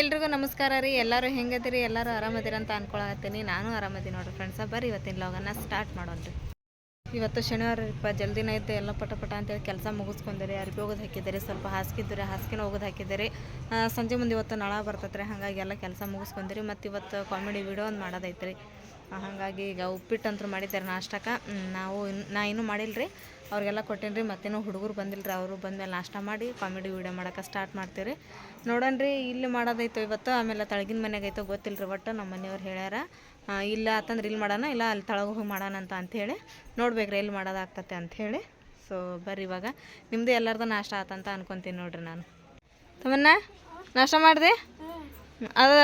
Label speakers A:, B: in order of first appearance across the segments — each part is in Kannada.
A: ಎಲ್ರಿಗೂ ನಮಸ್ಕಾರ ರೀ. ಎಲ್ಲರೂ ಹೆಂಗದಿರಿ? ಎಲ್ಲರೂ ಆರಾಮದಿರಿ ಅಂತ ಅನ್ಕೊಳತ್ತೀನಿ ನಾನು ಆರಾಮದಿ ನೋಡ್ರಿ ಫ್ರೆಂಡ್ಸ ಬರ್ರಿ ಇವತ್ತಿನ ಲಾಗನ್ನ ಸ್ಟಾರ್ಟ್ ಮಾಡೋಣ್ರಿ ಇವತ್ತು ಶನಿವಾರ ಇಪ್ಪ ಜಲ್ದಿನ ಇದ್ದು ಎಲ್ಲ ಪಟ ಪಟ ಅಂತೇಳಿ ಕೆಲಸ ಮುಗಿಸ್ಕೊಂಡಿರಿ. ಅರ್ಬಿ ಹೋಗೋದು ಹಾಕಿದ್ದೀರಿ. ಸ್ವಲ್ಪ ಹಾಸ್ಕಿದ್ದೀರಿ ಹಾಸ್ಕಿನ ಹೋಗೋದು ಹಾಕಿದ್ದೀರಿ. ಸಂಜೆ ಮುಂದೆ ಇವತ್ತು ನಳ ಬರ್ತೈತೆ ರೀ ಹಾಗಾಗಿ ಎಲ್ಲ ಕೆಲಸ ಮುಗಿಸ್ಕೊಂಡಿರಿ. ಮತ್ತು ಇವತ್ತು ಕಾಮಿಡಿ ವಿಡಿಯೋ ಒಂದು ಮಾಡೋದೈತೆ ರೀ ಹಾಗಾಗಿ ಈಗ ಉಪ್ಪಿಟ್ಟು ಮಾಡಿದ್ದಾರೆ ನಾಷ್ಟಕ್ಕೆ. ನಾವು ಇನ್ನು ನಾ ಇನ್ನೂ ಮಾಡಿಲ್ಲ ರೀ ಅವ್ರಿಗೆಲ್ಲ ಕೊಟ್ಟೇನಿ ರೀ ಮತ್ತೇನೋ ಹುಡುಗರು ಬಂದಿಲ್ಲ ರೀ ಅವರು ಬಂದಮೇಲೆ ನಾಷ್ಟ ಮಾಡಿ ಕಾಮಿಡಿ ವೀಡಿಯೋ ಮಾಡೋಕೆ ಸ್ಟಾರ್ಟ್ ಮಾಡ್ತೀವಿ ರೀ ನೋಡೋಣ ರೀ ಇಲ್ಲಿ ಮಾಡೋದೈತೋ ಇವತ್ತು ಆಮೇಲೆ ತಳಗಿನ ಮನೆಗೆ ಐತೋ ಗೊತ್ತಿಲ್ಲ ರೀ ಒಟ್ಟು ನಮ್ಮ ಮನೆಯವ್ರು ಹೇಳ್ಯಾರ ಇಲ್ಲ ಅಂತಂದ್ರೆ ಇಲ್ಲಿ ಮಾಡೋಣ ಇಲ್ಲ ಅಲ್ಲಿ ತಳಗ ಹೋಗಿ ಮಾಡೋಣ ಅಂತ ಅಂಥೇಳಿ ನೋಡ್ಬೇಕ್ರಿ ಇಲ್ಲಿ ಮಾಡೋದಾಗ್ತತೆ ಅಂಥೇಳಿ. ಸೊ ಬರ್ರಿ ಇವಾಗ. ನಿಮ್ಮದು ಎಲ್ಲರದು ನಾಷ್ಟ ಆತಂತ ಅನ್ಕೊತೀನಿ ನೋಡ್ರಿ ನಾನು. ತಮ್ಮನ್ನ ನಾಷ್ಟ ಮಾಡಿದೆ? ಅದು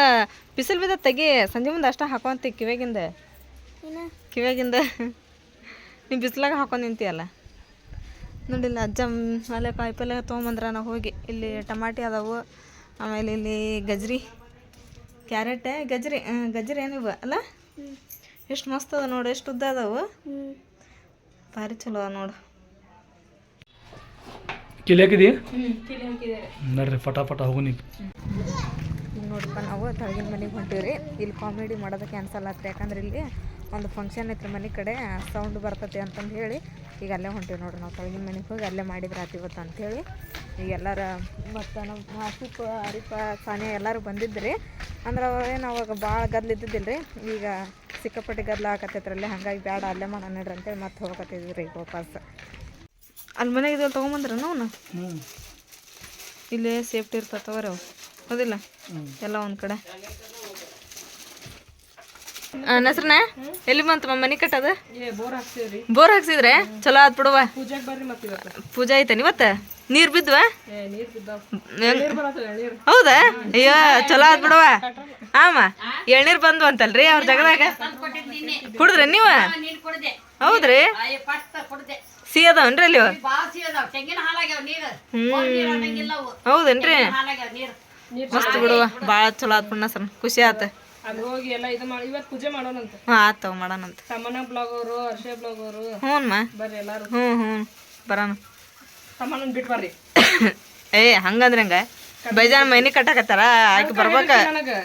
A: ಬಿಸಿಲು ಬಿದ್ದ ತೆಗಿ ಸಂಜೆ ಮುಂದೆ ಅಷ್ಟ ಹಾಕೊಂತಿ ಕಿವ್ಯಾಗಿಂದ? ಕಿವ್ಯಾಗಿಂದ? ನೀವು ಬಿಸಿಲಾಗ ಹಾಕೊಂಡು ನಿಂತಿಯಲ್ಲ? ನೋಡಿಲ್ಲ ಅಜ್ಜ ಅಲ್ಲೇ ಕಾಯಿಪಲ್ಲೆ ತೊಗೊಂಬಂದ್ರ ನಾವು ಹೋಗಿ. ಇಲ್ಲಿ ಟಮಾಟಿ ಅದಾವು ಆಮೇಲೆ ಇಲ್ಲಿ ಗಜ್ರಿ. ಕ್ಯಾರೆಟ್ ಗಜ್ರಿ ಗಜ್ರಿ ಏನಿವ ಅಲ್ಲ? ಎಷ್ಟು ಮಸ್ತ್ ಅದ ನೋಡು ಎಷ್ಟು ಉದ್ದ ಅದಾವು. ಭಾರಿ ಚಲೋ ಅದ ನೋಡು.
B: ಕಿಲಿ ನಡ್ರಿ ಫಟಾಫಟ ಹೋಗು ನೀವು
A: ನೋಡಪ್ಪ ನಾವು ತಳಗಿನ ಮನೆಗೆ ಹೊಂಟೀವಿ ಇಲ್ಲಿ ಕಾಮಿಡಿ ಮಾಡೋದು ಕ್ಯಾನ್ಸಲ್ ಯಾಕಂದ್ರೆ ಇಲ್ಲಿ ಒಂದು ಫಂಕ್ಷನ್ ಐತ್ರಿ ಮನೆ ಕಡೆ ಸೌಂಡ್ ಬರ್ತೈತಿ ಅಂತಂದು ಹೇಳಿ. ಈಗ ಅಲ್ಲೇ ಹೊಂಟೀವಿ ನೋಡ್ರಿ ನಾವು ತೊಳಗಿನ ಮನೆಗೆ ಹೋಗಿ ಅಲ್ಲೇ ಮಾಡಿದ್ರೆ ಆತು ಇವತ್ತು ಅಂಥೇಳಿ ಈಗ ಎಲ್ಲರ ಮತ್ತು ನಮ್ಮ ಹಾಸಿಪ್ ಅರಿಪ ಸಾನೆ ಎಲ್ಲರೂ ಬಂದಿದ್ರಿ. ಅಂದ್ರೆ ಏನು ಅವಾಗ ಭಾಳ ಗದ್ಲು ಇದ್ದಿದ್ದಿಲ್ಲ ರೀ ಈಗ ಸಿಕ್ಕಾಪಟ್ಟೆ ಗದ್ಲ ಆಕತ್ತೈತ್ರಲ್ಲಿ ಹಾಗಾಗಿ ಬೇಡ ಅಲ್ಲೇ ಮಾಡೋಣ ನೋಡ್ರಿ ಅಂತೇಳಿ ಮತ್ತೆ ಹೋಗಕತ್ತಿದ್ವಿ ರೀ ವಾಪಸ್. ಅಲ್ಲಿ ಮನೆಗೆ ಇದು ತೊಗೊಂಬಂದ್ರ ನಾವು ಇಲ್ಲೇ ಸೇಫ್ಟಿ ಇರ್ತವೆ ಅವು. ಹೌದಿಲ್ಲ? ಎಲ್ಲ ಒಂದು ಕಡೆ. ನಸ್ರನ ಎಲ್ಲಿ ಬಂತು ಮನೆ ಕಟ್ಟದ?
B: ಬೋರ್
A: ಹಾಕ್ಸಿದ್ರೆ ಚಲೋ ಆತ್ ಬಿಡುವ.
B: ಪೂಜೆಗೆ ಬರ್ರಿ ಮತ್ತೆ ಇವತ್ತು.
A: ಪೂಜೆ ಐತೇನ್ ಇವತ್ತ ನೀರ್ ಬಿದ್ವ? ಹೌದಾ? ಅಯ್ಯೋ ಚಲೋ ಆತ್ ಬಿಡುವ. ಆಮ ಎಳ್ನೀರ್ ಬಂದ್ವು ಅಂತಲ್ರಿ ಅವ್ರ ಜಗದಾಗ ಕುಡಿದ್ರಿ ನೀವ? ಹೌದ್ರಿ? ಸಿಹಿ ಅದಾವನ್ರಿ ಅಲ್ಲಿ ಇವ? ಹೌದೇನ್ರಿ? ಮಸ್ತ್ ಬಿಡುವ. ಭಾಳ ಚಲೋ ಆತ್ ಬಿಡ ಸರ್. ಖುಷಿ ಆತ.
B: ಅಲ್ಲಿ ಹೋಗಿ ಎಲ್ಲ ಇದು ಮಾಡಿ ಇವತ್ತು ಪೂಜೆ ಮಾಡೋಣಂತ
A: ಹ್ಞೂ ಆತ ಮಾಡೋಣಂತ
B: ತಮ್ಮನ ಬ್ಲಾಗ್ ಅವರು ಹರ್ಷ ಬ್ಲಾಗ್ ಅವರು
A: ಹ್ಞೂ
B: ಬರ್ರಿ ಎಲ್ಲರೂ
A: ಹ್ಞೂ ಹ್ಞೂ ಬರೋಣ
B: ತಮ್ಮನ ಬಿಟ್ಟು ಬರ್ರಿ
A: ಏ ಹಂಗಂದ್ರೆ ಹಂಗ ಬೈಜಾನ್ ಮೈನಿ ಕಟ್ಟಾಕತ್ತಾರ ಆಕಿ ಬರ್ಬೇಕ
B: ನನಗೆ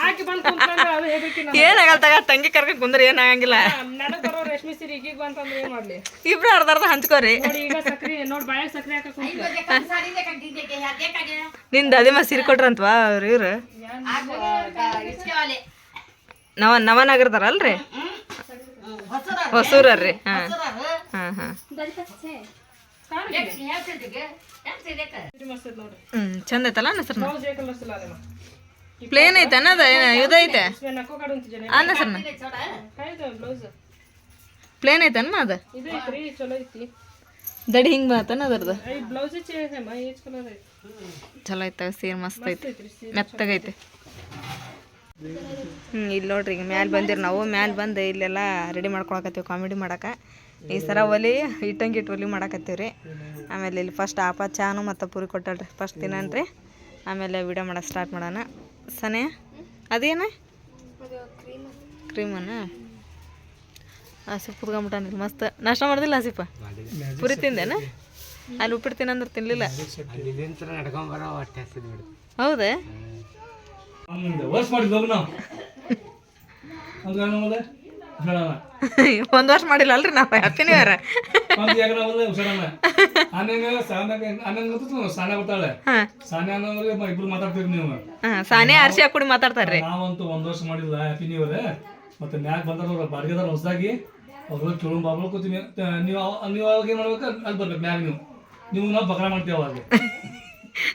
B: ಆಕಿ ಬಂದು ಕುಂತ್ಕೊಂಡ್ರೆ ಅದು ಹೇಳ್ಬೇಕಿ
A: ಏನಾಗಲ್ಲ ತಗ ತಂಗಿ ಕರ್ಕ ಕುಂದ್ರೆ ಏನಾಗಂಗಿಲ್ಲ
B: ನನಗೆ ಬರೋ ರೇಷ್ಮೆ ಸೀರೆ ಈಗೀಗ ಬಂತಂದ್ರೆ ಏನು ಮಾಡಲಿ
A: ಇಬ್ರು ಅರ್ಧ ಅರ್ಧ ಹಂಚ್ಕೋರಿ
B: ನೋಡಿ ಈಗ ಸಕ್ರಿ ನೋಡಿ ಬಾಯಾಗ ಸಕ್ರಿ ಹಾಕಕ್ ಕುಂತ್ಲ
A: ನಿಂದ ಅದೇ ಮಾ ಸೀರೆ ಕೊಟ್ರಂತವಾ ಅವ್ರ ಇವ್ರು ನವ ನವನಗರದಾರಲ್ರಿ ಹೊಸೂರ್ರಿ ಹಾ. ಹಾ ಹಾ.
B: ಐತ್
A: ಹ್ಮ್ ಚಂದ ಐತಲ್ಲ
B: ಅನ್ನ ಅದೇನ
A: ಪ್ಲೇನ್ ಐತೆ? ಅನ್ನದ ಇದೈತೆ
B: ಕಾಯ್ದು ಬ್ಲೌಸ್.
A: ಪ್ಲೇನ್ ಐತನ್ನ ಅದ? ದಡಿ ಹಿಂಗೆ ಬಂತನ ಅದರ್ದು ಚಲೋ ಐತ ಸೀರೆ ಮಸ್ತ್ ಐತಿ. ಮೆತ್ತಗೈತೆ ಹ್ಞೂ ಇಲ್ಲಿ ನೋಡ್ರಿ ಈಗ ಮ್ಯಾಲೆ ಬಂದಿರಿ ನಾವು ಮ್ಯಾಲೆ ಬಂದು ಇಲ್ಲೆಲ್ಲ ರೆಡಿ ಮಾಡ್ಕೊಳಕತ್ತೀವಿ ಕಾಮಿಡಿ ಮಾಡಕ್ಕೆ ಈ ಸರ ಒಲಿ ಇಟ್ಟಂಗಿಟ್ಟು ಒಲಿ ಮಾಡಕತ್ತೀವಿ ರೀ ಆಮೇಲೆ ಇಲ್ಲಿ ಫಸ್ಟ್ ಆಪ ಚಾನು ಮತ್ತು ಪೂರಿ ಕೊಟ್ಟಲ್ರಿ ಫಸ್ಟ್ ರೀ ಆಮೇಲೆ ವಿಡಿಯೋ ಮಾಡಕ್ಕೆ ಸ್ಟಾರ್ಟ್ ಮಾಡೋಣ. ಸನೆ ಅದೇನ? ಕ್ರೀಮನ ಆಸಿಫ್ ಕುತ್ಕೊಂಬಿಟ್ಟಾನಿಲ್ಲ ಮಸ್ತ್. ನಾಷ್ಟ ಮಾಡ್ದಿಲ್ಲ ಆಸಿಫ ಪುರಿ ತಿಂದೇನ? ಅಲ್ಲಿ ಉಪ್ಪಿಟ್ಟು ತಿನ್ನಂದ್ರೆ ತಿನ್ನಲಿಲ್ಲ ಹೌದೇ?
B: ಒಂದ್
A: ವರ್ಷ ಮಾಡಿಲ್ಲ ಅಲ್ರಿ ನಾವು. ಹತ್ತಿನಿ ನ್ಯೂ ಇಯರ್
B: ಒಂದು ಯಾಕಂದ್ರೆ ಅವಲ್ಲ ಹುಷಾರಲ್ಲ ಆನೆಗೆ ಸಾನಾಗ ಆನೆಗೆ ಗೊತ್ತು ಸಾನ ಬರ್ತಾಳೆ.
A: ಹಾಂ.
B: ಸಾನೆ ಅನ್ನೋರಿಗೆ ಮ- ಇಬ್ರು ಮಾತಾಡ್ತೀರಿ ನೀವು.
A: ಹಾಂ ಸಾನೆ ಆರ್ಸಿ ಹಾಕೊಡಿ ಮಾತಾಡ್ತಾರ್ರಿ.
B: ನಾವಂತೂ ಒಂದ್ ವರ್ಷ ಮಾಡಿಲ್ಲ ಹ್ಯಾಪಿ ನ್ಯೂ ಇಯರ್ ಮತ್ತೆ ಮ್ಯಾಗ ಬಂದ್ರ ಬಾಡಿಗೆದಾರ ಹೊಸದಾಗಿ. ಅವ್ರು ಕೇಳು ಬಾಬಳು ಕೂತೀವಿ ನೀವು ನೀವು ಅವಾಗ ಏನು ಮಾಡ್ಬೇಕು ಅಲ್ಲಿ ಬರ್ಬೇಕು ಮ್ಯಾಗ ನೀವು. ನೀವು ನಾವು ಬಕರ ಮಾಡ್ತೀವಿ ಅವಾಗ.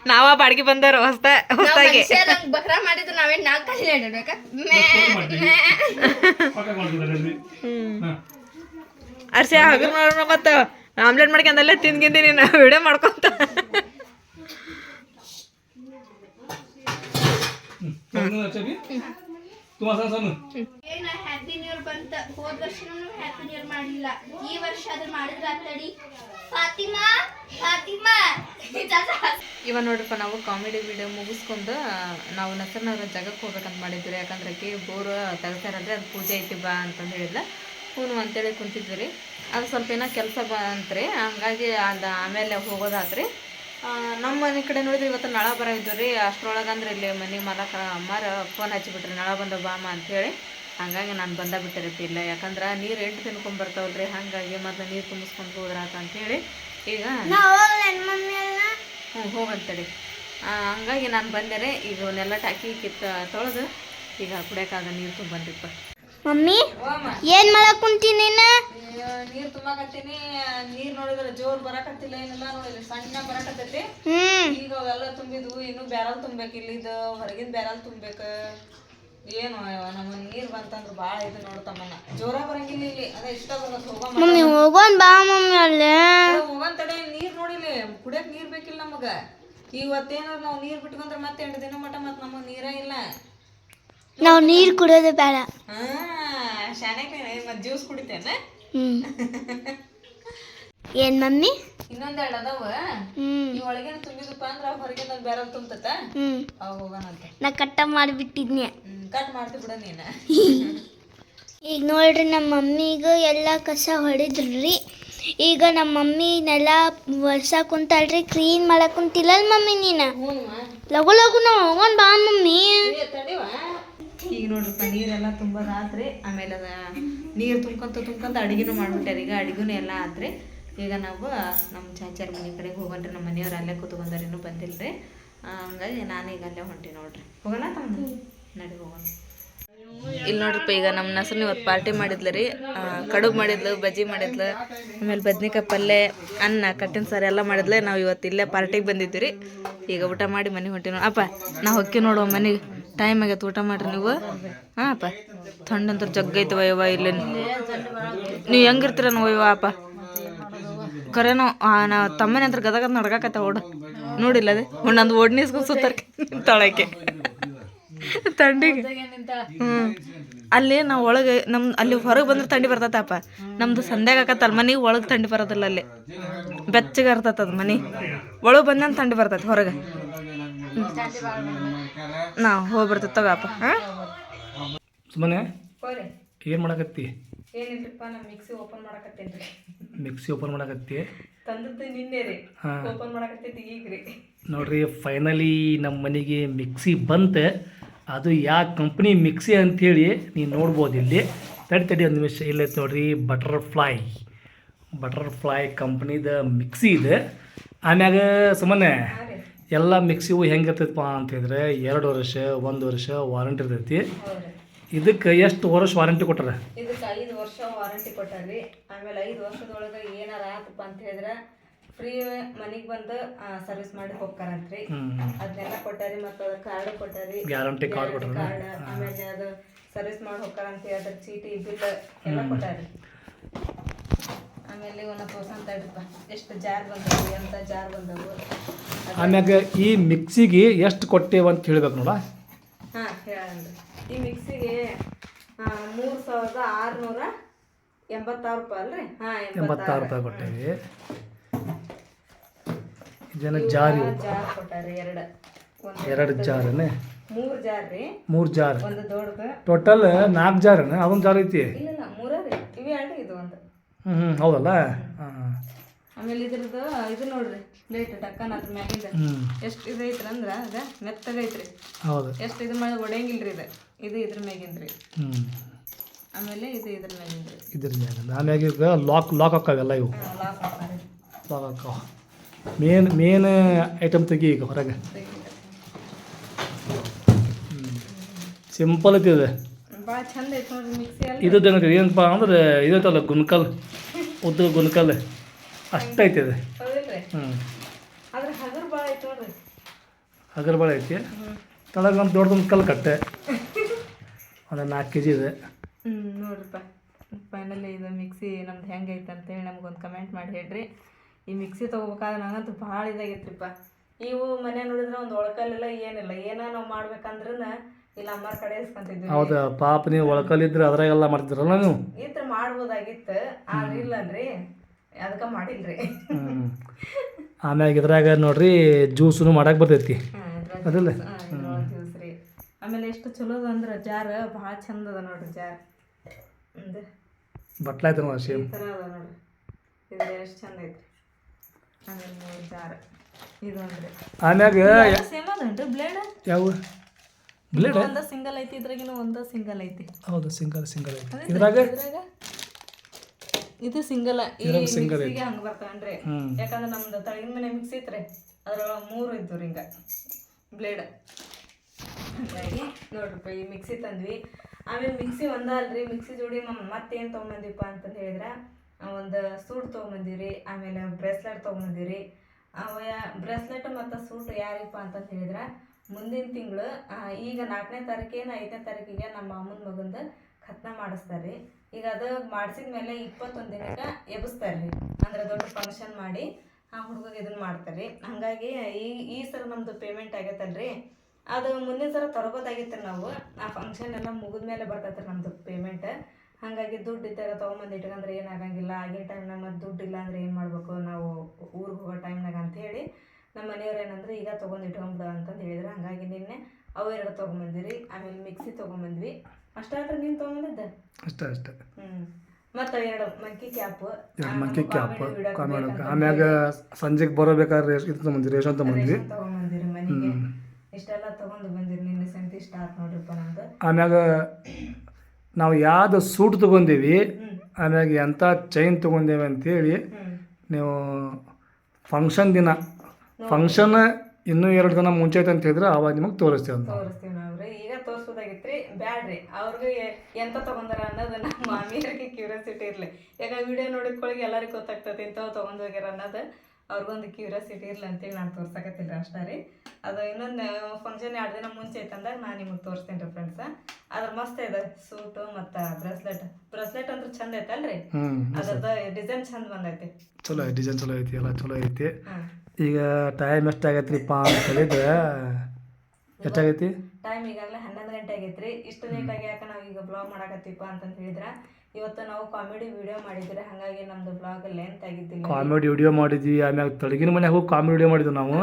A: ನಾವ ಬಾಡಿಗೆ ಬಂದಾರ ಹೊಸ್ತ ಹೊಸ್ತಾಗಿ
C: ಬಕ್ರಾ ಮಾಡಿದ್ರೆ ನಾವೇನ್ ನಾಲ್ಕು ಕಾಲಿ ನಡಬೇಕಾ?
A: ಅರ್ಸೆ ಹಗರ್ ನೋಡೋಣ ಮತ್ತೆ ಆಮ್ಲೆಟ್ ಮಾಡ್ಕೊಂಡಲ್ಲೇ ತಿಂದ್ಗಿಂದಿ ನಾವು ವಿಡಿಯೋ ಮಾಡ್ಕೊಂತ.
B: ಹ್ಮ್.
C: ಏನ ಹ್ಯಾಪಿ ನ್ಯೂ ಇಯರ್ ಬಂತ. ಹೋದ್ ವರ್ಷನೂ ಹ್ಯಾಪಿ ನ್ಯೂ ಇಯರ್ ಮಾಡ್ಲಿಲ್ಲ ಈ ವರ್ಷ ಅದ್ರ ಮಾಡಿದ್ರ ತಡಿ ಫಾತಿಮಾ ಫಾತಿಮಾ.
A: ಇವ ನೋಡ್ರಪ್ಪ ನಾವು ಕಾಮಿಡಿ ವಿಡಿಯೋ ಮುಗಿಸ್ಕೊಂಡು ನಾವು ನಸರ್ನವರ ಜಾಗಕ್ಕೆ ಹೋಗ್ಬೇಕಂತ ಮಾಡಿದ್ವಿ ಯಾಕಂದ್ರೆ ಆಕಿ ಬೋರು ತೆಗ್ತಾರಲ್ರಿ ಅದು ಪೂಜೆ ಐತಿ ಬಾ ಅಂತಂದು ಹೇಳಿದ್ಲ. ಹೂನು ಅಂತೇಳಿ ಕುಂತಿದ್ವಿ ರೀ. ಅದು ಸ್ವಲ್ಪ ಏನೋ ಕೆಲಸ ಬಂತ್ರಿ. ಹಂಗಾಗಿ ಅದು ಆಮೇಲೆ ಹೋಗೋದಾತ್ರಿ. ಮನೆ ಕಡೆ ನೋಡಿದ್ರೆ ಇವತ್ತು ನಳ ಬರ ಇದ್ದು ರೀ. ಅಷ್ಟರೊಳಗೆ ಅಂದ್ರೆ ಇಲ್ಲಿ ಮನೆ ಮಾಲಕ ಅಮ್ಮಾರ ಫೋನ್ ಹಚ್ಚಿಬಿಟ್ರಿ. ನಳ ಬಂದ ಬಾಮ ಅಂತೇಳಿ ಹಂಗಾಗಿ ನಾನು ಬಂದ ಬಿಟ್ಟೆ ಇಲ್ಲ. ಯಾಕಂದ್ರೆ ನೀರು ಎಂಟು ತಿನ್ಕೊಂಡ್ ಬರ್ತಾವಲ್ರಿ. ಹಾಗಾಗಿ ಮೊದಲು ನೀರು ತುಂಬಿಸ್ಕೊಂಡು ಹೋದ್ರಾತ ಅಂತೇಳಿ ಈಗ ಹ್ಞೂ ಹೋಗಂತೇಳಿ ಹಂಗಾಗಿ ನಾನು ಬಂದೆ ರೀ. ಈಗ ಅವನ್ನೆಲ್ಲ ಟಾಕಿ ಕಿತ್ತ ತೊಳೆದು ಈಗ ಕುಡಿಯೋಕ್ಕಾಗ ನೀರು ತುಂಬಂದಿಪ್ಪ
C: ಮಮ್ಮಿ ಏನ್ ಮಾಡಕ್ ಕುಂತಿ ನೀನು?
A: ನೀರು ತುಂಬಾಕತ್ತೀನಿ. ನೀರು ನೋಡಿದ್ರೆ ಜೋರ್ ಬರಾಕತ್ತಿಲ್ಲ ಏನಿಲ್ಲ ನೋಡಿದ್ರೆ ಸಣ್ಣ ಬರಾಕತ್ತೈತಿ. ಈಗ ಅವೆಲ್ಲ ತುಂಬಿದ್ವು ಇನ್ನು ಬ್ಯಾರಲ್ ತುಂಬೇಕು ಇಲ್ಲಿದ ಹೊರಗಿನ ಬ್ಯಾರಲ್ ತುಂಬೇಕ ಏನು ನಮ್ಮ ನೀರ್ ಬಂತಂದ್ರೆ ಬಾಳ ಇದು ನೋಡ್ತಮ್ಮನ ಜೋರ ಬರಂಗಿಲ್ಲ ಇಲ್ಲಿ. ಅದೇ ಇಷ್ಟ ಬರೋದು ಹೋಗೋ
C: ಮಮ್ಮಿ ಹೋಗೋಣ ಬಾ ಮಮ್ಮಿ ಅಲ್ಲೇ.
A: ಹೋಗೋಣ ತಡೆ ನೀರು ನೋಡಿಲಿ ಕುಡಿಯಕ್ ನೀರ್ ಬೇಕಿಲ್ಲ ನಮಗ. ಇವತ್ತೇನಾರ ನಾವು ನೀರ್ ಬಿಟ್ಕೊಂಡ್ರೆ ಮತ್ತೆ ಎಂಟು ದಿನ ಮಟ ಮತ್ತೆ ನಮಗ್ ನೀರೇ ಇಲ್ಲ.
C: ನಾವು ನೀರ್ ಕುಡಿಯೋದು ಬೇಡ.
A: ಶಾಣಕ್ಕೆ ಮತ್ತೆ ಜ್ಯೂಸ್ ಕುಡಿತೇನೆ.
C: ಏನ್ ಮಮ್ಮಿ?
A: ಇನ್ನೊಂದೆರಡು ಅದಾವ.
C: ಹ್ಮ್.
A: ಈ ಒಳಗೇನು ತುಂಬಿದಪ್ಪ ಅಂದ್ರೆ ಹೊರಗಿನ ಬೇರೆ ತುಂಬತತ್ತ
C: ಹ್ಮ್.
A: ಅವಾಗ ಹೋಗೋಣಂತೆ
C: ನಾ ಕಟ್ಟ ಮಾಡಿಬಿಟ್ಟಿದ್ನಿ
A: ಕಟ್ ಮಾಡ್ತಿ ಬಿಡ ನೀನ.
C: ಈಗ ನೋಡ್ರಿ ನಮ್ಮ ಮಮ್ಮಿಗ ಎಲ್ಲ ಕಸ ಹೊಡಿದ್ರಿ. ಈಗ ನಮ್ಮ ಮಮ್ಮಿ ನೆಲ ವರ್ಷ ಕುಂತಾಳ್ರಿ ಕ್ಲೀನ್ ಮಾಡಕ್ ಕುಂತಿಲ್ಲ ಮಮ್ಮಿ ನೀನ? ಲಗು ಲಗು ನಾವು ಹೋಗೋಣ ಬಾ ಮಮ್ಮಿ.
A: ಈಗ ನೋಡ್ರಪ್ಪ ನೀರೆಲ್ಲ ತುಂಬೋದಾದ್ರೆ ಆಮೇಲೆ ಅದ ನೀರು ತುಂಬ್ಕೊಂತ ತುಂಬ್ಕೊಂತ ಅಡಿಗೆನೂ ಮಾಡ್ಬಿಟ್ಟಾರೆ. ಈಗ ಅಡಿಗೆನೂ ಎಲ್ಲ ಆದರೆ ಈಗ ನಾವು ನಮ್ಮ ಚಾಚಾರ ಮನೆ ಕಡೆಗೆ ಹೋಗೋಣ್ರಿ. ನಮ್ಮ ಮನೆಯವ್ರು ಅಲ್ಲೇ ಕೂತ್ಕೊಂಡಾರ ಇನ್ನೂ ಬಂದಿಲ್ಲ ರೀ ಹಂಗಾಗಿ ಈಗ ಅಲ್ಲೇ ಹೊಂಟಿ ನೋಡ್ರಿ. ಹೋಗೋಣ ತಮ್ಮ ನಡಿ ಹೋಗೋಣ. ಇಲ್ಲಿ ನೋಡ್ರಪ್ಪ, ಈಗ ನಮ್ಮ ನಸರು ಇವತ್ತು ಪಾರ್ಟಿ ಮಾಡಿದ್ಲು ರೀ. ಕಡುಬು ಮಾಡಿದ್ಲು, ಬಜ್ಜಿ ಮಾಡಿದ್ಲು, ಆಮೇಲೆ ಬದ್ನಿಕಾಯಿ ಪಲ್ಯ ಅನ್ನ, ಕಟ್ಟಿನ ಸಾರು ಎಲ್ಲ ಮಾಡಿದ್ಲೆ. ನಾವು ಇವತ್ತು ಇಲ್ಲೇ ಪಾರ್ಟಿಗೆ ಬಂದಿದ್ವಿ ರೀ. ಈಗ ಊಟ ಮಾಡಿ ಮನೆಗೆ ಹೊಂಟಿ ಅಪ್ಪ, ನಾ ಹೊಕ್ಕಿ ನೋಡುವ ಮನೆಗೆ. ಟೈಮ್ ಆಗೈತೆ, ಊಟ ಮಾಡ್ರಿ ನೀವು? ಹಾಂ, ಅಪ್ಪ. ಥಂಡಂತ ಜಗ್ಗೈತೆ ವಯ್ಯವ ಇಲ್ಲಿ ನೀವು ಹೆಂಗಿರ್ತೀರ ವಯ್ಯವ ಅಪ್ಪ? ಕರೆನೋ ನಾವು ತಮ್ಮನೆ ಅಂತ ಗದಗ ನಡ್ಗಾಕತ್ತ ಓಡ ನೋಡಿಲ್ಲ ಅದೇ? ನಂದು ಓಡ್ ನಿಸ್ಕೊಂಡು ಸುತ್ತಾರ ತಳಕ್ಕೆ. ಥಂಡಿಗೆ. ಹ್ಮ್. ಅಲ್ಲಿ ನಾವು ಒಳಗೆ ನಮ್ಮ ಅಲ್ಲಿ ಹೊರಗೆ ಬಂದ್ರೆ ಥಂಡಿ ಬರ್ತತಪ್ಪ ನಮ್ದು ಸಂಧ್ಯಾಗ ಆಕತ್ತಲ್ಲ ಮನೆಗೆ ಒಳಗೆ ತಂಡಿ ಬರೋದಿಲ್ಲ ಅಲ್ಲಿ. ಬೆಚ್ಚಗೆ ಇರ್ತೈತೆ ಅದು ಮನೆ. ಒಳಗೆ ಬಂದಂತ ತಂಡಿ ಬರ್ತೈತೆ ಹೊರಗೆ. ನಾವು ಹೋಗಿ ಬರ್ತೈತೆ ತಗಪ್ಪ ಹಾಂ?
B: ಸುಮ್ಮನೆ
A: ಏನ್
B: ಏನು ಮಾಡಕತ್ತಿ?
A: ಏನಿಲ್ಲಪ್ಪ ನಾನು ಮಿಕ್ಸಿ ಓಪನ್
B: ಮಿಕ್ಸಿ ಓಪನ್ ಮಾಡಕತ್ತಿ?
A: ತಂದದ್ದು ನಿನ್ನೆ ರೀ.
B: ಹಾಂ.
A: ಓಪನ್ ಮಾಡಕತ್ತೈತಿ ಈಗ ರೀ.
B: ನೋಡ್ರಿ ಫೈನಲಿ ನಮ್ಮ ಮನೆಗೆ ಮಿಕ್ಸಿ ಬಂತೆ. ಅದು ಯಾವ ಕಂಪ್ನಿ ಮಿಕ್ಸಿ ಅಂಥೇಳಿ ನೀವು ನೋಡ್ಬೋದು ಇಲ್ಲಿ. ತಡಿ ತಡಿ ಒಂದು ನಿಮಿಷ ಇಲ್ಲೈತೆ ನೋಡ್ರಿ ಬಟರ್ಫ್ಲೈ ಬಟರ್ಫ್ಲೈ ಕಂಪ್ನಿದ ಮಿಕ್ಸಿ ಇದೆ. ಆಮ್ಯಾಗ ಸುಮ್ಮನೆ ಎಲ್ಲ ಮಿಕ್ಸಿವು ಹೆಂಗಿರ್ತೈತಪ್ಪ ಅಂತಿದ್ರೆ ಎರಡು ವರ್ಷ ಒಂದು ವರ್ಷ ವಾರಂಟಿ ಇರ್ತೈತಿ. ಇದಕ್ಕೆ ಎಷ್ಟು ವರ್ಷ ವಾರಂಟಿ ಕೊಟ್ಟಾರ?
A: ಇದಕ್ಕೆ ಐದು ವರ್ಷ ವಾರಂಟಿ ಕೊಟ್ಟಾರ್ರಿ. ಆಮೇಲೆ ಐದು ವರ್ಷದೊಳಗೆ ಏನಾರ ಆತಪ್ಪ ಅಂತ ಹೇಳಿದ್ರೆ ಫ್ರೀ ಮನೆಗೆ ಬಂದು ಸರ್ವಿಸ್ ಮಾಡಿ ಹೋಗ್ತಾರಂತ್ರಿ.
B: ರೀ
A: ಅದನ್ನೆಲ್ಲ ಕೊಟ್ಟಾರಿ ಮತ್ತು ಅದ್ರ ಕಾರ್ಡ್ ಕೊಟ್ಟಾರಿ
B: ಗ್ಯಾರಂಟಿ ಕಾರ್ಡ್ ಕೊಟ್ಟಾರ
A: ಆಮೇಲೆ ಅದು ಸರ್ವಿಸ್ ಮಾಡಿ ಹೋಗ್ತಾರಂತ ಅದ್ರ ಚೀಟಿ ಬಿಲ್ ಎಲ್ಲ ಕೊಟ್ಟಾರಿ ಆಮೇಲೆ ಇವನ್ನ ಅಂತ ಇಡಪ್ಪ ಎಷ್ಟು ಜಾರ್ ಬಂದವು ಎಂತ ಜಾರ್ ಬಂದವು?
B: ಆಮ್ಯಾಗ ಈ ಮಿಕ್ಸಿಗೆ ಎಷ್ಟು ಕೊಟ್ಟೇವ ಅಂತ ಹೇಳ್ಬೇಕು ನೋಡ.
A: ಹಾಂ ಹೇಳಿ ಈ ಮಿಕ್ಸಿಗೆ ಮೂರು ಸಾವಿರದ ಆರುನೂರ ಎಂಬತ್ತಾರು ರೂಪಾಯಿ ಅಲ್ರಿ? ಹಾಂ
B: ಎಂಬತ್ತಾರು. ರೂಪಾಯಿ ಕೊಟ್ಟೇವಿ. ಜನ ಜಾರಿ
A: ಜಾರ್ ಕೊಟ್ಟಾರಿ ಎರಡು.
B: ಎರಡು ಜಾರನೆ?
A: ಮೂರು ಜಾರ್ ರೀ
B: ಮೂರು ಜಾರ್.
A: ಒಂದು ದೊಡ್ಡದು.
B: ಟೋಟಲ್ ನಾಲ್ಕು ಜಾರನ? ಅದೊಂದು ಜಾರ್ ಐತಿ.
A: ಇಲ್ಲ ಇಲ್ಲ ಮೂರ ರೀ ಇವೆ ಎರಡು ಇದು ಒಂದು
B: ಹ್ಞೂ ಹ್ಞೂ ಹೌದಲ್ಲ? ಹಾಂ
A: ಆಮೇಲೆ ಇದ್ರದ್ದು ಇದು ನೋಡ್ರಿ ಪ್ಲೇಟ್ ಡಕ್ಕನ್ ಅದ್ರ ಮ್ಯಾಗಿಂದ ಎಷ್ಟು ಇದು ಐತ್ರಿ ಅಂದ್ರೆ ಅದ ಮೆತ್ತಗೈತ್ರಿ
B: ಹೌದು.
A: ಎಷ್ಟು ಇದು ಮಾಡಿ ಒಡೆಯಂಗಿಲ್ರಿ ಇದು? ಇದು ಇದ್ರ ಮ್ಯಾಗಿಂದ್ರಿ.
B: ಹ್ಞೂ
A: ಆಮೇಲೆ ಇದು ಇದ್ರ ಮ್ಯಾಗಿಂದ್ರಿ.
B: ಇದ್ರ ಮ್ಯಾಗಿಂದ. ಆಮ್ಯಾಗ ಈಗ ಲಾಕ್ ಲಾಕ್ ಹಾಕಾವೆಲ್ಲ ಇವು?
A: ಲಾಕ್
B: ಹಾಕಾವ ಮೇನ್ ಮೇನ್ ಐಟಮ್ ತೆಗಿ ಈಗ ಹೊರಗೆ. ಸಿಂಪಲ್ ಐತಿ ಇದು.
A: ಭಾಳ ಚಂದ ಐತೆ ನೋಡ್ರಿ ಮಿಕ್ಸಿ ಅಲ್ಲಿ
B: ಇದು ಏನಪ್ಪ ಅಂದ್ರೆ ಇದೈತಲ್ಲ ಗುನ್ಕಲ್ ಉದ್ದ ಗುನ್ಕಲ್ ಅಷ್ಟೈತಿ ಇದು.
A: ಹೌದಿಲ್ರಿ?
B: ಹ್ಞೂ.
A: ಆದ್ರೆ ಹಗರ್ ಭಾಳ ಐತೆ ನೋಡ್ರಿ.
B: ಹಗರ್ ಬಳೆ ಐತಿ. ತಳಗ ಒಂದು ದೊಡ್ಡದೊಂದು ಕಲ್ಲು ಕಟ್ಟೆ. ಒಂದು ನಾಲ್ಕು ಕೆ ಜಿ ಇದೆ.
A: ಹ್ಞೂ ನೋಡ್ರಿಪ್ಪ. ಫೈನಲಿ ಇದು ಮಿಕ್ಸಿ ನಮ್ದು ಹೆಂಗೈತೆ ಅಂತೇಳಿ ನಮ್ಗೊಂದು ಕಮೆಂಟ್ ಮಾಡಿ ಹೇಳ್ರಿ. ಈ ಮಿಕ್ಸಿ ತೊಗೋಬೇಕಾದ್ರೆ ನನಗಂತೂ ಭಾಳ ಇದಾಗೈತ್ರಿಪ್ಪ. ಇವು ಮನೆ ನೋಡಿದ್ರೆ ಒಂದು ಒಳಕಲ್ಲೆಲ್ಲ ಏನಿಲ್ಲ. ಏನೋ ನಾವು ಮಾಡ್ಬೇಕಂದ್ರೆ
B: ಹೌದಾ? ಪಾಪ ನೀವು ಒಳಕಲ್ಲಿದ್ರೆ ಅದ್ರಾಗೆಲ್ಲ ಮಾಡ್ತಿದ್ರಲ್ಲ ನೀವು?
A: ಇದ್ರ ಮಾಡ್ಬೋದಾಗಿತ್ತು ಆದ್ರೆ ಇಲ್ಲನ್ರಿ. ಅದಕ್ಕೆ ಮಾಡಿಲ್ರಿ.
B: ಆಮ್ಯಾಗ ಇದ್ರಾಗ ನೋಡ್ರಿ ಜ್ಯೂಸನು ಮಾಡಕ್ಕೆ ಬರ್ತೈತಿ. ಅದಲ್ಲ?
A: ಆಮೇಲೆ ಎಷ್ಟು ಚಲೋ ಅದ ಅಂದ್ರೆ ಜಾರ್ ಭಾಳ ಚಂದ ಅದ ನೋಡ್ರಿ ಜಾರ್. ಬಟ್ಲ
B: ಬಟ್ಲಾಯ್ತು ನೋಡಿ ಸೇಮ್?
A: ಅದ ನೋಡ್ರಿ. ಇದು ಎಷ್ಟು ಚಂದ ಐತ್ರಿ. ಆಮೇಲೆ ಜಾರ್. ಇದು ಅಂದ್ರೆ
B: ಆಮ್ಯಾಗ ಯಾವ ಬ್ಲೇಡ್
A: ಒಂದ ಸಿಂಗಲ್ ಐತಿ ಇದ್ರಾಗಿನ ಒಂದ ಸಿಂಗಲ್ ಐತಿ.
B: ಹೌದು ಸಿಂಗಲ್ ಸಿಂಗಲ್ ಐತಿ. ಇದ್ರಾಗ?
A: ಇದು ಸಿಂಗಲ್ ಈ ಮಿಕ್ಸಿಗೆ ಹಂಗ ಬರ್ತಾವನ್ರಿ. ಯಾಕಂದ್ರೆ ನಮ್ದು ತಳಗಿನ ಮನೆ ಮಿಕ್ಸ್ ಐತ್ರಿ. ಅದ್ರೊಳಗ ಮೂರು ಇದ್ದು ಹಿಂಗ ಬ್ಲೇಡ್ ಹಾಗಾಗಿ ನೋಡ್ರಿ ಈ ಮಿಕ್ಸಿ ತಂದ್ವಿ. ಆಮೇಲೆ ಮಿಕ್ಸಿ ಒಂದ ಅಲ್ರಿ ಮಿಕ್ಸಿ ಜೋಡಿ ಮತ್ತೇನು ತೊಗೊಂಬಂದಿಪ್ಪ ಅಂತಂದು ಹೇಳಿದ್ರೆ. ಒಂದು ಸೂಟ್ ತೊಗೊಂಬಂದಿವ್ರಿ ಆಮೇಲೆ ಬ್ರೇಸ್ಲೆಟ್ ತೊಗೊಂಬಂದಿವ್ರಿ. ಅವ ಬ್ರೇಸ್ಲೆಟ್ ಮತ್ತು ಸೂಟ್ ಯಾರಿಪ್ಪ ಅಂತಂದು ಹೇಳಿದ್ರೆ. ಮುಂದಿನ ತಿಂಗಳು ಈಗ ನಾಲ್ಕನೇ ತಾರೀಕಿನ ಐದನೇ ತಾರೀಕಿಗೆ ನಮ್ಮ ಮಾಮನ ಮಗಂದು ಖತ್ನ ಮಾಡಿಸ್ತಾರೆ. ರೀ ಈಗ ಅದು ಮಾಡಿಸಿದ ಮೇಲೆ ಇಪ್ಪತ್ತೊಂದು ದಿನಕ್ಕೆ ಎಬ್ಬಿಸ್ತಾರೆ ಅಂದ್ರೆ ದೊಡ್ಡ ಫಂಕ್ಷನ್ ಮಾಡಿ ಆ ಹುಡುಗಗೆ ಇದನ್ನ ಮಾಡ್ತಾರೆ. ಹಂಗಾಗಿ ಈ ಈ ಸಲ ನಮ್ದು ಪೇಮೆಂಟ್ ಆಗೈತಲ್ರಿ ಅದು ಮುಂದಿನ ಸಲ ತರಬೋದಾಗಿತ್ತು ನಾವು. ಆ ಫಂಕ್ಷನ್ ಎಲ್ಲ ಮುಗಿದ ಮೇಲೆ ಬರ್ತೈತೆ ನಮ್ದು ಪೇಮೆಂಟ್ ಹಾಗಾಗಿ ದುಡ್ಡು ಇದ್ದಾಗ ತೊಗೊಂಬಂದು ಇಟ್ಕೊಂಡ್ರೆ ಏನಾಗಂಗಿಲ್ಲ ಆಗಿನ ಟೈಮ್ನಾಗ ಮತ್ತೆ ದುಡ್ಡು ಇಲ್ಲ ಅಂದ್ರೆ ಏನು ಮಾಡಬೇಕು? ನಾವು ಊರಿಗೆ ಹೋಗೋ ಟೈಮ್ನಾಗ ಅಂತ ಹೇಳಿ ನಮ್ಮ ಮನೆಯವ್ರು ಏನಂದ್ರೆ ಈಗ ತೊಗೊಂಡು ಇಟ್ಕೊಂಬಿಡು ಅಂತಂದು ಹೇಳಿದ್ರು. ಹಾಗಾಗಿ ನಿನ್ನೆ ಅವು ಎರಡು ತೊಗೊಂಬಂದಿರಿ ಆಮೇಲೆ ಮಿಕ್ಸಿ ತೊಗೊಂಬಂದ್ವಿ. ಅಷ್ಟಾದ್ರೆ ನೀನು ತೊಗೊಂಬಂದಿದ್ದೆ?
B: ಅಷ್ಟೇ ಅಷ್ಟೇ.
A: ಹ್ಞೂ ಮತ್ತು ಎರಡು ಮಂಕಿ ಕ್ಯಾಪ್.
B: ಮಂಕಿ ಕ್ಯಾಪ್ ಆಮ್ಯಾಗ ಸಂಜೆಗೆ ಬರಬೇಕಾದ್ರೆ ಇದು ತೊಗೊಂಬಂದ್ವಿ ರೇಷನ್ ತೊಗೊಂಬಂದ್ವಿ.
A: ತೊಗೊಂಬಂದಿರಿ ಮನೆಗೆ. ಇಷ್ಟೆಲ್ಲ ತೊಗೊಂಡು ಬಂದಿರಿ ನಿನ್ನೆ ಸಂತಿ ಇಷ್ಟ ನೋಡ್ರಿಪ್ಪ ನಮ್ದು.
B: ಆಮ್ಯಾಗ ನಾವು ಯಾವ್ದು ಸೂಟ್ ತೊಗೊಂಡೀವಿ ಆಮ್ಯಾಗ ಎಂಥ ಚೈನ್ ತೊಗೊಂಡೇವಿ ಅಂತೇಳಿ ನೀವು ಫಂಕ್ಷನ್ ದಿನ ಫಂಕ್ಷನ್ ಇನ್ನೂ ಎರಡು ದಿನ ಮುಂಚೆ ಐತೆ ಅಂತ ಹೇಳಿದ್ರೆ ಅವಾಗ ನಿಮಗೆ ತೋರಿಸ್ತೀವಿ ಅಂತ.
A: ತೋರಿಸ್ತೀವಿ ನಾವ್ರಿ ಈಗ ತೋರ್ಸೋದಾಗಿತ್ರಿ ಬ್ಯಾಡ್ರಿ. ಅವ್ರಿಗೆ ಎಂತ ತಗೊಂಡಾರ ಅನ್ನೋದು ನಮ್ಮ ಮಾಮಿಯರಿಗೆ ಕ್ಯೂರಿಯಾಸಿಟಿ ಇರಲಿ. ಈಗ ವಿಡಿಯೋ ನೋಡಿದ್ಕೊಳಗೆ ಎಲ್ಲರಿಗೂ ಗೊತ್ತಾಗ್ತದೆ ಇಂಥವು ತೊಗೊಂಡು ಹೋಗ್ಯಾರ ಅನ್ನೋದು. ಅವ್ರಿಗೊಂದು ಕ್ಯೂರಿಯಾಸಿಟಿ ಇರಲಿ ಅಂತೇಳಿ ನಾನು ತೋರ್ಸಕತ್ತಿಲ್ಲ ಅಷ್ಟೇ ರೀ. ಅದು ಇನ್ನೊಂದು ಫಂಕ್ಷನ್ ಎರಡು ದಿನ ಮುಂಚೆ ಐತಂದಾಗ ನಾನು ನಿಮಗೆ ತೋರಿಸ್ತೇನೆ ರೀ ಫ್ರೆಂಡ್ಸ ಅದ್ರ ಮಸ್ತ್ ಇದೆ ಸೂಟು ಮತ್ತು ಬ್ರೆಸ್ಲೆಟ್ ಬ್ರೆಸ್ಲೆಟ್ ಅಂದ್ರೆ ಚಂದ ಐತಲ್ರಿ? ಅದ್ರದ್ದು ಡಿಸೈನ್ ಚಂದ ಬಂದೈತಿ.
B: ಚಲೋ ಡಿಸೈನ್ ಚಲೋ ಐತಿ ಎಲ್ಲ ಚಲೋ ಐತಿ. ಈಗ ಟೈಮ್ ಎಷ್ಟಾಗೈತ್ರಿಪ್ಪ ಅಂತ ಹೇಳಿದ್ರೆ ಎಷ್ಟಾಗೈತಿ?
A: ಟೈಮ್ ಈಗಾಗಲೇ ಹನ್ನೊಂದು ಗಂಟೆ ಆಗೈತ್ರಿ. ಇಷ್ಟು ಲೇಟಾಗಿ ಯಾಕೆ ನಾವು ಈಗ ಬ್ಲಾಗ್ ಮಾಡಕತ್ತೀಪ್ಪ ಅಂತಂತ ಹೇಳಿದ್ರೆ ಇವತ್ತು ನಾವು ಕಾಮಿಡಿ ವಿಡಿಯೋ ಮಾಡಿದ್ರೆ ಹಾಗಾಗಿ ನಮ್ದು ಬ್ಲಾಗ್ ಲೆಂತ್ ಆಗಿದ್ದಿಲ್ಲ
B: ಕಾಮಿಡಿ ವಿಡಿಯೋ ಮಾಡಿದ್ವಿ ಆಮ್ಯಾಗ ತಳಗಿನ ಮನ್ಯಾಗ ಹೋಗಿ ಕಾಮಿಡಿ ವಿಡಿಯೋ ಮಾಡಿದ್ವಿ ನಾವು.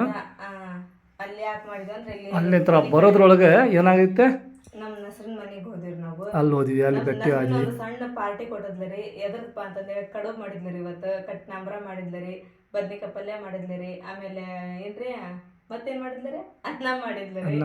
A: ಅಲ್ಲಿ ಯಾಕೆ ಮಾಡಿದ್ವಿ ಅಂದ್ರೆ ಇಲ್ಲಿ
B: ಅಲ್ಲಿ ಥರ ಬರೋದ್ರೊಳಗೆ ಏನಾಗೈತೆ?
A: ನಮ್ಮ ನಸರಿನ ಮನೆಗೆ ಹೋದಿರಿ ನಾವು.
B: ಅಲ್ಲಿ ಹೋದ್ವಿ ಅಲ್ಲಿ ಗಟ್ಟಿ ಆಗಿ
A: ಸಣ್ಣ ಪಾರ್ಟಿ ಕೊಟ್ಟಿದ್ಲರಿ ಎದ್ರಪ್ಪ ಅಂತಂದ್ರೆ ಕಡುಬು ಮಾಡಿದ್ಲರಿ ಇವತ್ತು ಕಟ್ ನಂಬ್ರ ಮಾಡಿದ್ಲರಿ ಬದ್ನಿಕಾಯಿ ಪಲ್ಯ ಮಾಡಿದ್ಲಿ ರೀ. ಆಮೇಲೆ ಏನ್ರಿ ಮತ್ತೇನ್ ಮಾಡಿದ್ಲರಿ ಅನ್ನ ಮಾಡಿದ್ಲರಿ
B: ರೀ.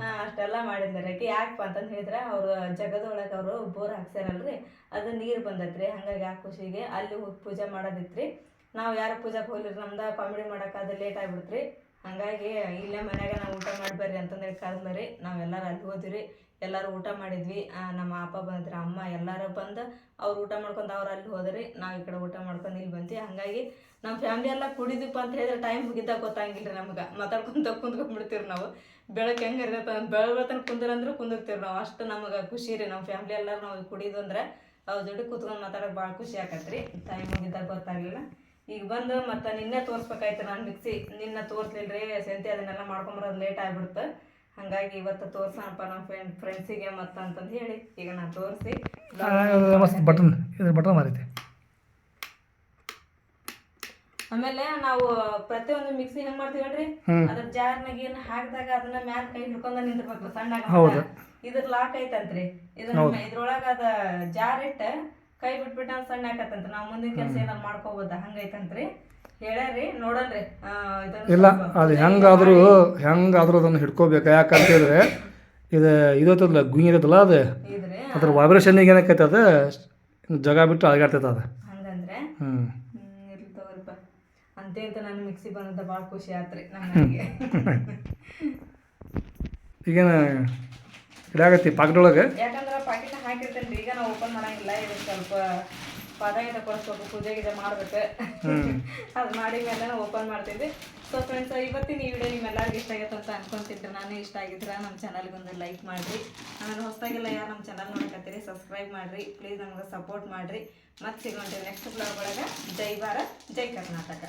A: ಹಾ, ಅಷ್ಟೆಲ್ಲ ಮಾಡಿದ್ದಾರೆ ಆಕೆ ಯಾಕಪ್ಪ ಅಂತಂದು ಹೇಳಿದ್ರೆ ಅವ್ರು ಜಗದೊಳಗೆ ಅವರು ಬೋರ್ ಹಾಕ್ಸ್ಯಾರಲ್ರಿ ಅದು ನೀರು ಬಂದೈತ್ರಿ ಹಂಗಾಗಿ ಆ ಖುಷಿಗೆ ಅಲ್ಲಿ ಹೋಗಿ ಪೂಜೆ ಮಾಡೋದಿತ್ರಿ. ನಾವು ಯಾರ ಪೂಜೆಗೆ ಹೋಗ್ಲಿರಿ ನಮ್ದು ಕಾಮಿಡಿ ಮಾಡೋಕ್ಕಾದ ಲೇಟ್ ಆಗ್ಬಿಡ್ತ್ರಿ. ಹಂಗಾಗಿ ಇಲ್ಲೇ ಮನ್ಯಾಗ ನಾವು ಊಟ ಮಾಡಿ ಬರ್ರಿ ಅಂತಂದೇಳಿ ಕರೆದ್ಲರಿ. ನಾವೆಲ್ಲರೂ ಅಲ್ಲಿ ಹೋದ್ವಿ. ಎಲ್ಲರೂ ಊಟ ಮಾಡಿದ್ವಿ. ನಮ್ಮ ಅಪ್ಪ ಬಂದ್ರಿ, ಅಮ್ಮ ಎಲ್ಲರೂ ಬಂದು ಅವ್ರು ಊಟ ಮಾಡ್ಕೊಂಡು ಅವ್ರು ಅಲ್ಲಿ ಹೋದ್ರಿ. ನಾವು ಈ ಕಡೆ ಊಟ ಮಾಡ್ಕೊಂಡು ಇಲ್ಲಿ ಬಂದ್ವಿ. ಹಂಗಾಗಿ ನಮ್ಮ ಫ್ಯಾಮಿಲಿ ಎಲ್ಲ ಕುಡಿದಿಪ್ಪ ಅಂತ ಹೇಳಿದ್ರೆ ಟೈಮ್ ಮುಗಿದಾಗ ಗೊತ್ತಾಗಿಲ್ಲ ರೀ ನಮ್ಗೆ. ಮಾತಾಡ್ಕೊಂತ ಕುಂತ್ಕೊಂಡ್ಬಿಡ್ತೀವಿ ನಾವು. ಬೆಳಗ್ಗೆ ಹೆಂಗೆ ಇರ್ತೈತೆ ಬೆಳಗ್ಗೆ ಕುಂದ್ರಂದ್ರೆ ಕುಂದಿರ್ತೀವಿ ನಾವು. ಅಷ್ಟು ನಮಗೆ ಖುಷಿ ರೀ. ನಮ್ಮ ಫ್ಯಾಮಿಲಿ ಎಲ್ಲರೂ ನಾವು ಕುಡಿದು ಅಂದ್ರೆ ಅವ್ರ ಜೋಡಿ ಕೂತ್ಕೊಂಡು ಮಾತಾಡೋಕೆ ಭಾಳ ಖುಷಿ ಆಕತ್ರಿ. ಟೈಮ್ ಮುಗಿದಾಗ ಗೊತ್ತಾಗಲಿಲ್ಲ. ಈಗ ಬಂದು ಮತ್ತೆ ನಿನ್ನೆ ತೋರಿಸ್ಬೇಕಾಯ್ತು ನಾನು ಮಿಕ್ಸಿ. ನಿನ್ನೆ ತೋರಿಸ್ಲಿಲ್ಲ ರೀ ಸಂತೆ ಅದನ್ನೆಲ್ಲ ಮಾಡ್ಕೊಂಬರೋದು ಲೇಟ್ ಆಗಿಬಿಡ್ತು. ಹಾಗಾಗಿ ಇವತ್ತು ತೋರ್ಸೋಣಪ್ಪ ನಮ್ಮ ಫ್ರೆಂಡ್ ಫ್ರೆಂಡ್ಸಿಗೆ ಮತ್ತೆ ಅಂತಂದು ಹೇಳಿ. ಈಗ ನಾನು ತೋರಿಸಿ.
B: ಬಟನ್ ಇದ್ರ ಬಟನ್ ಮಾರೈತೆ
A: ಆಮೇಲೆ ನಾವು ಪ್ರತಿಯೊಂದು ಮಿಕ್ಸಿ ಹೆಂಗ್ ಮಾಡ್ತೀವಿ ಹೇಳ್ರಿ. ಅದ್ರ ಜಾರ್ನಾಗ ಏನ್ ಹಾಕಿದಾಗ ಅದನ್ನ ಮ್ಯಾಲ ಕೈ ಹಿಡ್ಕೊಂಡ ನಿಂದಿರ್ಬೇಕು ಸಣ್ಣ. ಇದ್ರ ಲಾಕ್ ಐತಂತ್ರಿ. ಇದನ್ನ ಇದ್ರೊಳಗ ಅದ ಜಾರ್ ಇಟ್ಟ ಕೈ ಬಿಟ್ಬಿಟ್ಟ ಸಣ್ಣ ಹಾಕತ್ತಂತ ನಾವು ಮುಂದಿನ ಕೆಲಸ ಏನಾರು ಮಾಡ್ಕೋಬೋದ? ಹಂಗೈತಂತ್ರಿ. ಹೇಳ್ಯಾರಿ ನೋಡಲ್ರಿ.
B: ಇಲ್ಲ ಅದು ಹೆಂಗಾದರೂ ಹೆಂಗಾದರೂ ಅದನ್ನು ಹಿಡ್ಕೋಬೇಕು. ಯಾಕಂತ ಹೇಳಿದ್ರೆ ಇದು ಇದೈತದಲ್ಲ ಗುಂಗಿ ಇರತ್ತಲ್ಲ ಅದು?
A: ವೈಬ್ರೇಷನ್
B: ಅದ್ರ ವೈಬ್ರೇಷನ್ಗೆ ಏನಕ್ಕೈತೆ ಅದು? ಜಗ ಬಿಟ್ಟು ಅಳಗಾಡ್ತೈತೆ ಅದು.
A: ಹಂಗಂದ್ರೆ?
B: ಹ್ಞೂ
A: ಅಂತೇ ಅಂತ ನಾನು ಮಿಕ್ಸಿ ಬಂದದ ಭಾಳ ಖುಷಿ ಆತ್ರಿ ನನಗೆ
B: ಈಗೇನು ಇದಾಗತ್ತಿ ಪಾಕೆಟ್ ಒಳಗೆ
A: ಯಾಕಂದ್ರೆ ಪಾಕೆಟ್ ಹಾಕಿರ್ತೇನೆ ಈಗ ನಾವು ಓಪನ್ ಮಾಡಂಗಿಲ್ಲ ಇದು ಸ್ವಲ್ಪ ಪದ ಗಿಡ ಸ್ವಲ್ಪ ಪೂಜೆ ಇದೆ ಮಾಡ್ಬೇಕು. ಅದು ಮಾಡಿ ಮೇಲೆ ನಾವು ಓಪನ್ ಮಾಡ್ತೀವಿ ಸೊ ಫ್ರೆಂಡ್ಸ್ ಇವತ್ತಿನ ಈ ವಿಡಿಯೋ ನಿಮ್ಮೆಲ್ಲರಿಗೂ ಇಷ್ಟ ಆಗೈತೆ ಅಂತ ಅನ್ಕೊಂತಿದ್ರೆ ನಾನು ಇಷ್ಟ ಆಗಿದ್ರೆ ನಮ್ಮ ಚಾನಲ್ಗೆ ಒಂದು ಲೈಕ್ ಮಾಡಿರಿ. ಆಮೇಲೆ ಹೊಸದಾಗೆಲ್ಲ ಯಾರು ನಮ್ಮ ಚಾನಲ್ ನೋಡಕತ್ತೀರಿ ಸಬ್ಸ್ಕ್ರೈಬ್ ಮಾಡಿರಿ. ಪ್ಲೀಸ್ ನಮ್ಗೆ ಸಪೋರ್ಟ್ ಮಾಡಿರಿ. ಮತ್ತೆ ಸಿಗೋಂತೀವಿ ನೆಕ್ಸ್ಟ್ ಬ್ಲಾಗ್ ಒಳಗೆ. ಜೈ ಭಾರತ್ ಜೈ ಕರ್ನಾಟಕ.